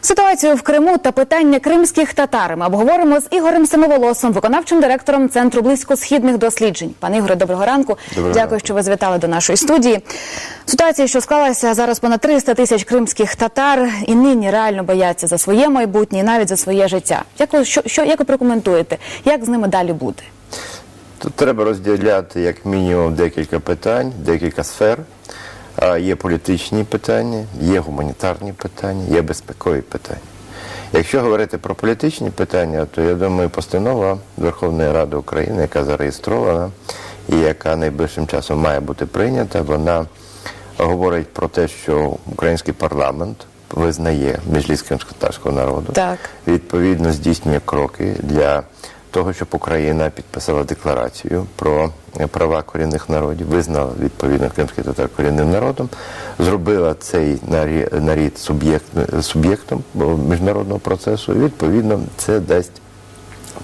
Ситуацію в Криму та питання кримських татар ми обговоримо з Ігорем Семиволосом, виконавчим директором Центру близькосхідних досліджень. Пане Ігоре, доброго ранку. Доброго Дякую, ранку. що ви завітали до нашої студії. Ситуація, що склалася зараз понад 300 тисяч кримських татар, і нині реально бояться за своє майбутнє, і навіть за своє життя. Як ви що, що як ви прокоментуєте? Як з ними далі бути? Тут треба розділяти як мінімум декілька питань, декілька сфер. Є політичні питання, є гуманітарні питання, є безпекові питання. Якщо говорити про політичні питання, то я думаю, постанова Верховної Ради України, яка зареєстрована і яка найближчим часом має бути прийнята, вона говорить про те, що український парламент визнає міжліс кримськотарського народу Так. відповідно здійснює кроки для того, щоб Україна підписала декларацію про права корінних народів, визнала відповідно кримський татар корінним народом, зробила цей нарід суб'єкт, суб'єктом міжнародного процесу, і відповідно це дасть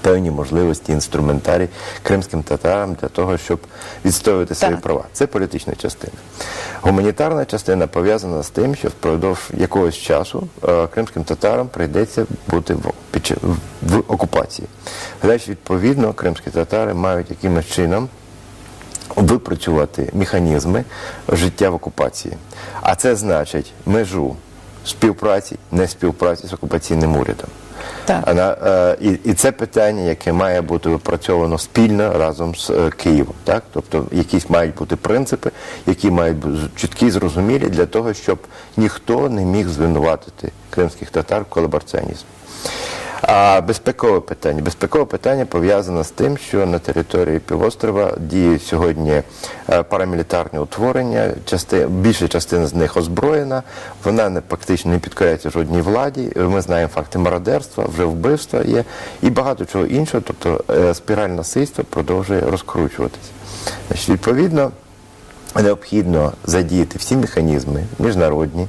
певні можливості, інструментарій кримським татарам для того, щоб відстоювати свої Так. права. Це політична частина. Гуманітарна частина пов'язана з тим, що впродовж якогось часу е, кримським татарам прийдеться бути в, чи- в окупації. Значить, відповідно, кримські татари мають якимось чином випрацювати механізми життя в окупації. А це значить межу співпраці, не співпраці з окупаційним урядом. Так. А на, е, і, і це питання, яке має бути випрацьовано спільно разом з е, Києвом. Так? Тобто якісь мають бути принципи, які мають бути чіткі, зрозумілі для того, щоб ніхто не міг звинуватити кримських татар в колабораціонізмі. А безпекове питання. Безпекове питання пов'язане з тим, що на території півострова діють сьогодні е, парамілітарні утворення, части, більша частина з них озброєна, вона не фактично не підкоряється жодній владі. Ми знаємо факти мародерства, вже вбивства є і багато чого іншого. Тобто е, спіраль насильства продовжує розкручуватися. Значить, відповідно. Необхідно задіяти всі механізми міжнародні,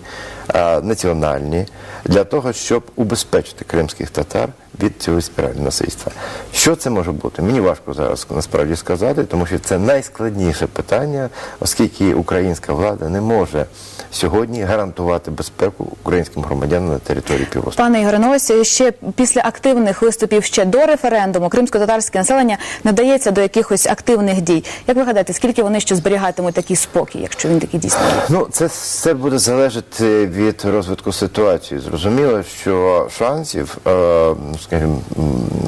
національні для того, щоб убезпечити кримських татар від цього спіралі насильства. Що це може бути? Мені важко зараз насправді сказати, тому що це найскладніше питання, оскільки українська влада не може сьогодні гарантувати безпеку українським громадянам на території півострова. Пане Ігоре, ну ось ще після активних виступів ще до референдуму кримсько-татарське населення не дається до якихось активних дій. Як ви гадаєте, скільки вони ще зберігатимуть такий спокій, якщо він такий дійсно? Ну, це все буде залежати від розвитку ситуації. Зрозуміло, що шансів, е, скажімо,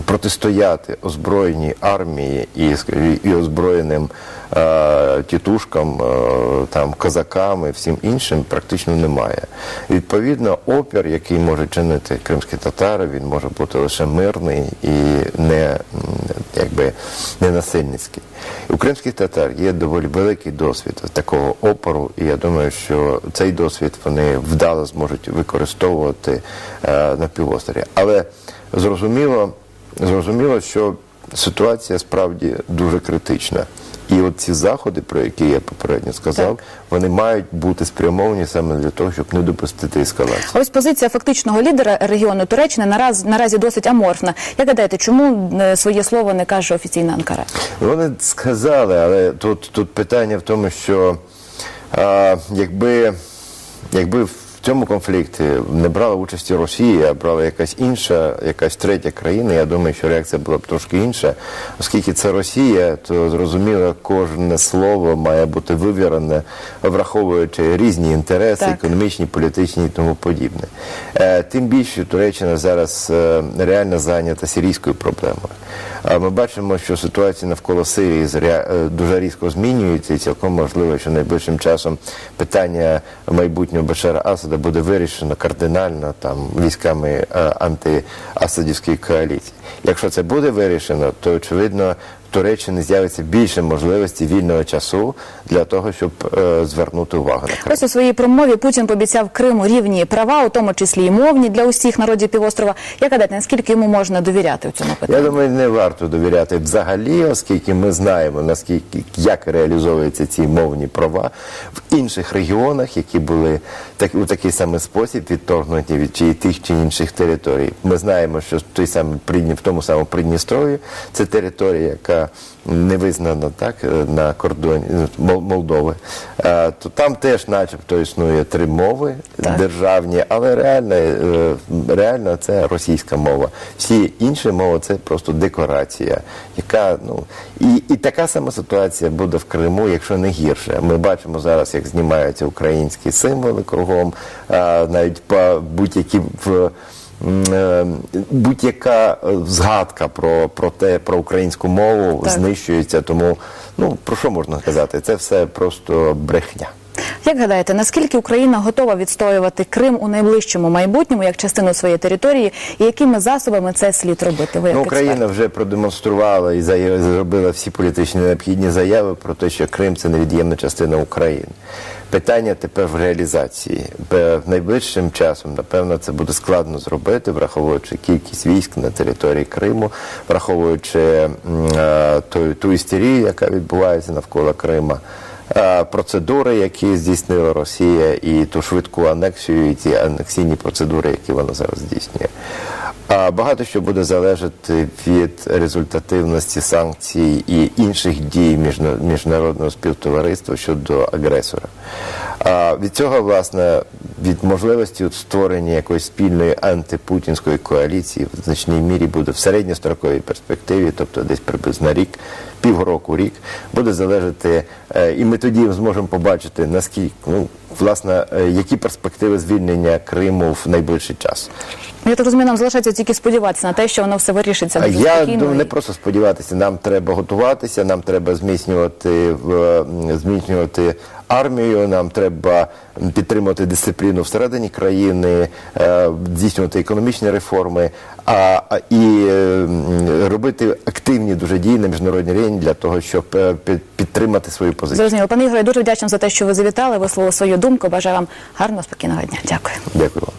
протистояти озброєній армії і, скажімо, і озброєним тітушкам, е, там, козакам і всім іншим практично немає. Відповідно, опір, який може чинити кримські татари, він може бути лише мирний і не, якби, не насильницький. У кримських татар є доволі великий досвід такого опору, і я думаю, що цей досвід вони вдало зможуть використовувати е, на півострові. Але зрозуміло, зрозуміло, що ситуація справді дуже критична. І от ці заходи, про які я попередньо сказав, Так. вони мають бути спрямовані саме для того, щоб не допустити ескалації. Ось позиція фактичного лідера регіону Туреччини наразі, наразі досить аморфна. Як гадаєте, чому е, своє слово не каже офіційна Анкара? Вони сказали, але тут, тут питання в тому, що а, якби, якби цьому конфлікті не брала участі Росія, а брала якась інша, якась третя країна, я думаю, що реакція була б трошки інша. Оскільки це Росія, то зрозуміло, кожне слово має бути вивірене, враховуючи різні інтереси, Так. економічні, політичні і тому подібне. Е, Тим більше Туреччина зараз е, реально зайнята сирійською проблемою. Ми бачимо, що ситуація навколо Сирії е, дуже різко змінюється, і цілком можливо, що найближчим часом питання майбутнього Башара Асада буде вирішено кардинально там військами е, антиасадівської коаліції. Якщо це буде вирішено, то очевидно. В Туреччині з'явиться більше можливості вільного часу для того, щоб е, звернути увагу на Крим. Ось у своїй промові Путін пообіцяв Криму рівні права, у тому числі і мовні для усіх народів півострова. Як гадаєте, наскільки йому можна довіряти у цьому питанні? Я думаю, не варто довіряти взагалі, оскільки ми знаємо наскільки як реалізовуються ці мовні права в інших регіонах, які були так у такий самий спосіб відторгнуті від чи тих чи інших територій. Ми знаємо, що той самий в тому самому Придністров'ї це територія, яка яка не визнана так е, на кордоні е, Молдови, е, то там теж, начебто, існує три мови Так. державні, але реально, реально це російська мова. Всі інші мови це просто декорація, яка ну і, і така сама ситуація буде в Криму, якщо не гірше. Ми бачимо зараз, як знімаються українські символи кругом, навіть по будь-які в. Е, Будь-яка е, згадка про, про те, про українську мову Так. знищується. Тому ну про що можна сказати? Це все просто брехня. Як гадаєте, наскільки Україна готова відстоювати Крим у найближчому майбутньому як частину своєї території, і якими засобами це слід робити? Ви як Ну, експерт? Україна вже продемонструвала і зробила всі політичні необхідні заяви про те, що Крим це невід'ємна частина України. Питання тепер в реалізації. Бе- Найближчим часом, напевно, це буде складно зробити, враховуючи кількість військ на території Криму, враховуючи е, ту, ту істерію, яка відбувається навколо Крима. Е, Процедури, які здійснила Росія, і ту швидку анексію, і ті анексійні процедури, які вона зараз здійснює. А багато що буде залежати від результативності санкцій і інших дій міжнародного співтовариства щодо агресора. А від цього, власне, від можливості створення якоїсь спільної антипутінської коаліції в значній мірі буде в середньостроковій перспективі, тобто десь приблизно рік, півроку, рік, буде залежати, е, і ми тоді зможемо побачити наскільки ну власне е, які перспективи звільнення Криму в найближчий час. Я так розумію, нам залишається тільки сподіватися на те, що воно все вирішиться дуже я спокійно. думаю, не просто сподіватися. Нам треба готуватися, нам треба зміцнювати в зміцнювати армію. Нам треба підтримувати дисципліну всередині країни, е, здійснювати економічні реформи, а а- і е, м, робити активні дуже дії на міжнародній арені для того, щоб е, під- підтримати свою позицію. Зрозуміло. Пане Ігоре, дуже вдячна за те, що ви завітали, висловили свою думку. Бажаю вам гарного, спокійного дня. Дякую. Дякую вам.